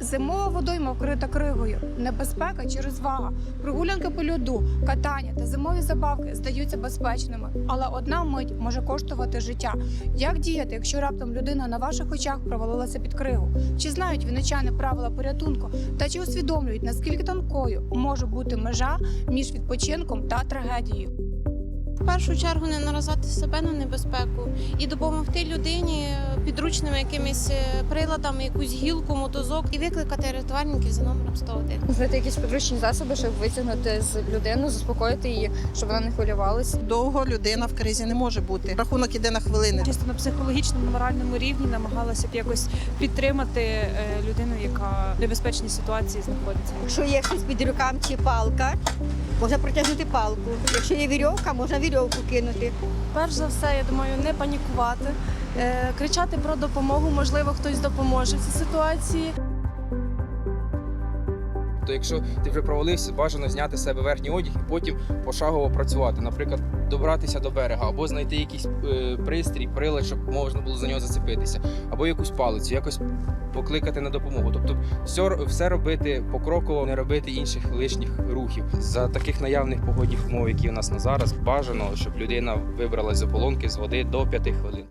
Зимова водойма вкрита кригою, небезпека чи розвага, прогулянки по льоду, катання та зимові забавки здаються безпечними, але одна мить може коштувати життя. Як діяти, якщо раптом людина на ваших очах провалилася під кригу? Чи знають віничани правила порятунку та чи усвідомлюють наскільки тонкою може бути межа між відпочинком та трагедією? В першу чергу не наразати себе на небезпеку і допомогти людині підручними якимись е, приладами, якусь гілку, мотузок і викликати рятувальників за номером 101. знайти якісь підручні засоби, щоб витягнути з людини, заспокоїти її, щоб вона не хвилювалася. Довго людина в кризі не може бути. Рахунок іде на хвилини. чисто на психологічному моральному рівні намагалася б якось підтримати е, людину, яка в небезпечній ситуації знаходиться. Якщо є щось під рукам чи палка, можна протягнути палку. Якщо є вірьовка, можна вірьовку кинути. Перш за все, я думаю, не панікувати, е, кричати про допомогу. Можливо, хтось допоможе в цій ситуації. То якщо ти вже провалився, бажано зняти з себе верхній одяг і потім пошагово працювати. Наприклад, добратися до берега, або знайти якийсь е, пристрій, прилад, щоб можна було за нього зацепитися, або якусь палицю, якось покликати на допомогу. Тобто, все, все робити покроково, не робити інших лишніх рухів. За таких наявних погодних умов, які у нас на зараз, бажано, щоб людина вибралась з ополонки з води до 5 хвилин.